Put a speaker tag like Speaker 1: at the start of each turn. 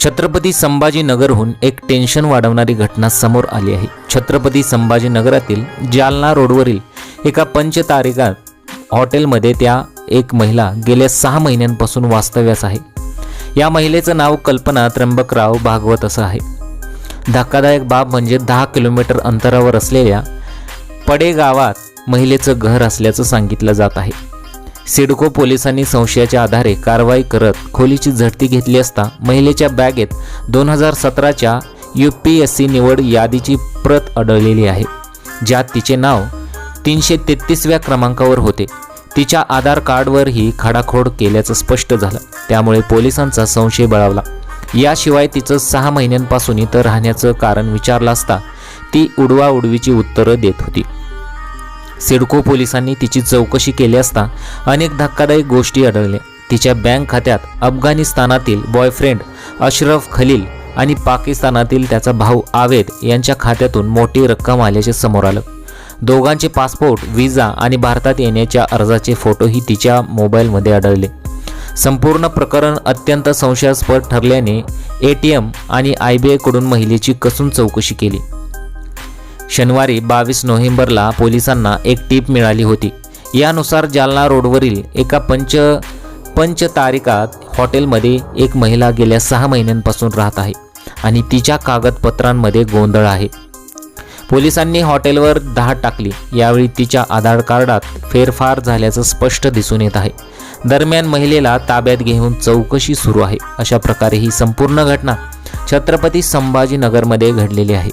Speaker 1: छत्रपती संभाजीनगरहून एक टेन्शन वाढवणारी घटना समोर आली आहे. छत्रपती संभाजीनगरातील जालना रोडवरील एका पंचतारिका हॉटेलमध्ये त्या एक महिला गेल्या सहा महिन्यांपासून वास्तव्यास आहे. या महिलेचं नाव कल्पना त्र्यंबकराव भागवत असं आहे. धक्कादायक बाब म्हणजे दहा किलोमीटर अंतरावर असलेल्या पडे गावात महिलेचं घर असल्याचं सांगितलं जात आहे. सिडको पोलिसांनी संशयाच्या आधारे कारवाई करत खोलीची झडती घेतली असता महिलेच्या बॅगेत दोन हजार सतराच्या यू पी एस सी निवड यादीची प्रत आढळलेली आहे ज्यात तिचे नाव तीनशे तेहतीसव्या क्रमांकावर होते. तिच्या आधार कार्डवरही खाडाखोड केल्याचं स्पष्ट झालं. त्यामुळे पोलिसांचा संशय बळावला. याशिवाय तिचं सहा महिन्यांपासून इथं राहण्याचं कारण विचारलं असता ती उडवाउडवीची उत्तरं देत होती. सिडको पोलिसांनी तिची चौकशी केली असता अनेक धक्कादायक गोष्टी आढळल्या तिच्या बँक खात्यात अफगाणिस्तानातील बॉयफ्रेंड अशरफ खलील आणि पाकिस्तानातील त्याचा भाऊ आवेद यांच्या खात्यातून मोठी रक्कम आल्याचे समोर आलं. दोघांचे पासपोर्ट व्हिसा आणि भारतात येण्याच्या अर्जाचे फोटोही तिच्या मोबाईलमध्ये आढळले. संपूर्ण प्रकरण अत्यंत संशयास्पद ठरल्याने ए टी एम आणि आय बी आयकडून महिलेची कसून चौकशी केली. शनिवारी बावीस नोव्हेंबरला पोलिसांना एक टीप मिळाली होती. यानुसार जालना रोडवरील एका पंच पंचतारिकात हॉटेलमध्ये एक महिला गेल्या सहा महिन्यांपासून राहत आहे आणि तिच्या कागदपत्रांमध्ये गोंधळ आहे. पोलिसांनी हॉटेलवर धाड टाकली. यावेळी तिच्या आधार कार्डात फेरफार झाल्याचं स्पष्ट दिसून येत आहे. दरम्यान महिलेला ताब्यात घेऊन चौकशी सुरू आहे. अशा प्रकारे ही संपूर्ण घटना छत्रपती संभाजीनगरमध्ये घडलेली आहे.